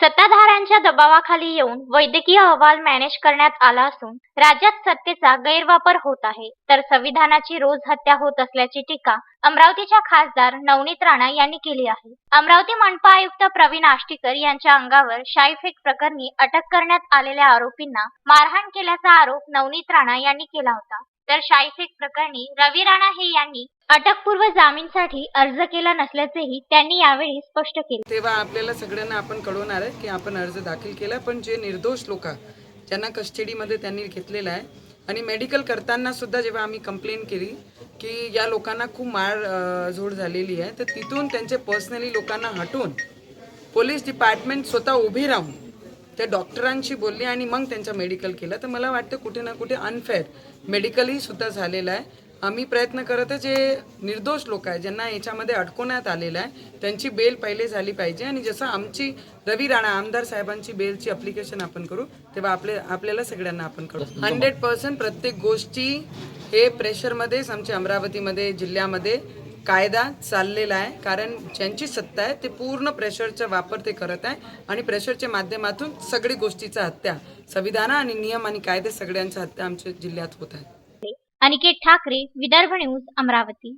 सत्ताधाऱ्यांच्या दबावाखाली येऊन वैद्यकीय अहवाल मॅनेज करण्यात आला असून राज्यात सत्तेचा गैरवापर होत आहे. तर संविधानाची रोज हत्या होत असल्याची टीका अमरावतीच्या खासदार नवनीत राणा यांनी केली आहे. अमरावती मनपा आयुक्त प्रवीण आष्टीकर यांच्या अंगावर शाईफेक प्रकरणी अटक करण्यात आलेल्या आरोपींना मारहाण केल्याचा आरोप नवनीत राणा यांनी केला होता. तर शाईफेक प्रकरणी रवी राणा हे यांनी अटकपूर्व जामीनसाठी अर्ज केला नसल्याचेही त्यांनी यावेळी स्पष्ट केले. तेव्हा आपल्याला सगळ्यांना आपण कळवणार आहे की आपण अर्ज दाखल केला पण जे निर्दोष लोक ज्यांना कस्टडीमध्ये त्यांनी घेतलेला आहे आणि मेडिकल करताना सुद्धा जेव्हा आम्ही कंप्लेंट केली की या लोकांना खूप मार झोड झालेली आहे तर तिथून त्यांचे पर्सनली लोकांना हटवून पोलीस डिपार्टमेंट स्वतः उभी राहून त्या डॉक्टरांशी बोलली आणि मग त्यांचं मेडिकल केलं. तर मला वाटतं कुठे ना कुठे अनफेअर मेडिकलही सुद्धा झालेलं आहे. आम्ही प्रयत्न करत आहे जे निर्दोष लोक आहे ज्यांना याच्यामध्ये अडकवण्यात आलेलं आहे त्यांची बेल पहिले झाली पाहिजे. आणि जसं आमची रवी राणा आमदार साहेबांची बेलची अप्लिकेशन आपण करू तेव्हा आपले आपल्याला सगळ्यांना आपण करू. हंड्रेड पर्सेंट प्रत्येक गोष्टी हे प्रेशरमध्येच आमच्या अमरावतीमध्ये जिल्ह्यामध्ये कायदा चाललेला आहे. कारण ज्यांची सत्ता आहे ते पूर्ण प्रेशरचा वापर ते करत आहे आणि प्रेशरच्या माध्यमातून सगळी गोष्टीचा हत्या संविधान आणि नियम आणि कायदे सगळ्यांचा हत्या आमच्या जिल्ह्यात होत आहे. अनिकेत ठाकरे विदर्भ न्यूज अमरावती.